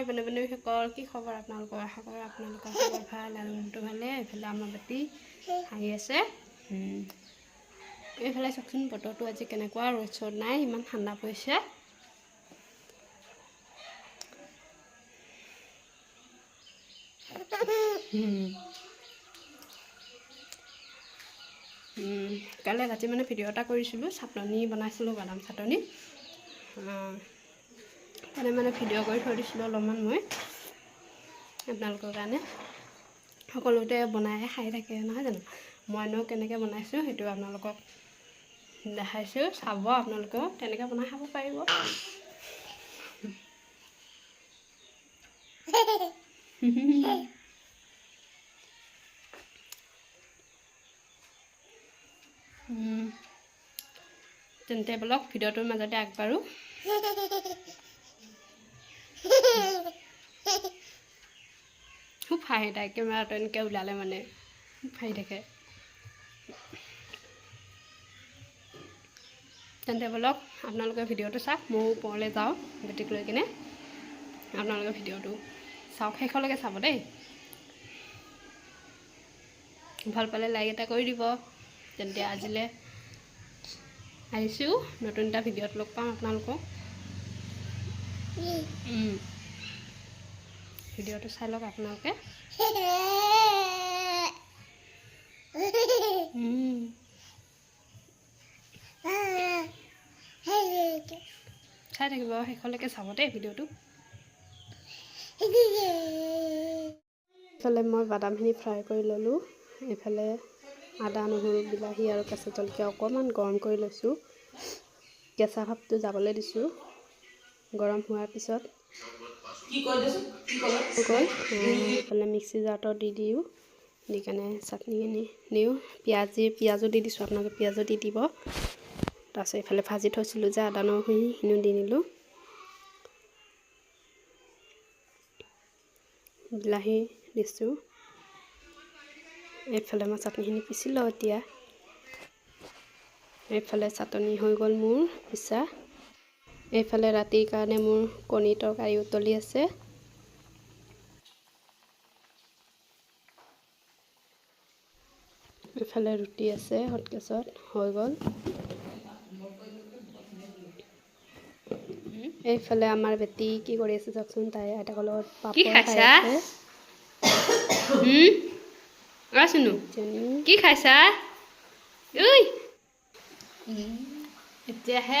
নমস্কাৰ বন্ধু বান্ধৱীসকল কি খবৰ আপোনালোকৰ? আশা কৰোঁ আপোনালোকৰ খবৰ ভাল আৰু মোৰতো ভালে এইফালে আমাৰ বাতি হাঁহি আছে। এইফালে চাওকচোন বতৰটো আজি কেনেকুৱা ৰ'দ চ'দ নাই ইমান ঠাণ্ডা পৰিছে। কাইলৈ ৰাতি মানে ভিডিঅ' এটা কৰিছিলোঁ চাটনি বনাইছিলোঁ বাদাম চাটনি। তাতে মানে ভিডিঅ' কৰি থৈ দিছিলোঁ অলপমান মই আপোনালোকৰ কাৰণে। সকলোতে বনাই খাই থাকে নহয় জানো? মইনো কেনেকৈ বনাইছোঁ সেইটো আপোনালোকক দেখাইছোঁ চাব আপোনালোকেও তেনেকৈ বনাই খাব পাৰিব। তেন্তে বলক ভিডিঅ'টোৰ মাজতে আগবাঢ়োঁ খুব হাঁহি থাকে কেমেৰাটো এনেকৈ ওলালে মানে হাঁহি থাকে। তেন্তে বলক আপোনালোকে ভিডিঅ'টো চাওক ময়ো ওপৰলৈ যাওঁ বেটিক লৈ কিনে। আপোনালোকে ভিডিঅ'টো চাওক শেষলৈকে চাব দেই। ভাল পালে লাইক এটা কৰি দিব তেন্তে আজিলৈ আহিছোঁ নতুন এটা ভিডিঅ'ত লগ পাম আপোনালোকক। ভিডিঅ'টো চাই লওক আপোনালোকে। চাই থাকিব শেষলৈকে চাব দেই ভিডিঅ'টো। এইফালে মই বাদামখিনি ফ্ৰাই কৰি ল'লোঁ। এইফালে আদা নহৰু বিলাহী আৰু কেঁচা জলকীয়া অকণমান গৰম কৰি লৈছোঁ। কেঁচা ভাৱটো যাবলৈ দিছোঁ। গৰম হোৱাৰ পিছত গ'ল এইফালে মিক্সি জাৰটো দি দিওঁ। দি কেনে চাটনিখিনি দিওঁ। পিঁয়াজ দি পিঁয়াজো দি দিছোঁ। আপোনালোকে পিঁয়াজো দি দিব। তাৰপিছত এইফালে ভাজি থৈছিলোঁ যে আদা নহৰুখিনি সেইখিনিও দি দিলোঁ। বিলাহী দিছোঁ। এইফালে মই চাটনিখিনি পিচি লওঁ এতিয়া। এইফালে চাটনি হৈ গ'ল মোৰ পিছা। এইফালে ৰাতিৰ কাৰণে মোৰ কণী তৰকাৰী উতলি আছে। এইফালে ৰুটি আছে হটকেছত হৈ গ'ল। এইফালে আমাৰ বেটি কি কৰি আছে চাওকচোন তাই আইতাকৰ লগত কি পাপৰ খাই খাইছা? আছে। কি ঐ! এতিয়াহে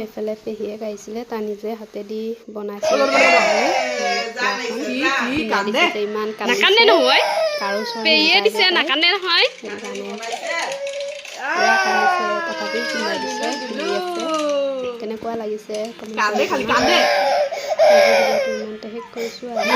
এফালে পেহীয়ে গাইছিলে তাৰ নিজে হাতেদি বনাইছিলে ইমান নাকান্দে নহয়। কাৰো পেহীয়ে কেনেকুৱা লাগিছে শেষ কৰিছোঁ আৰু।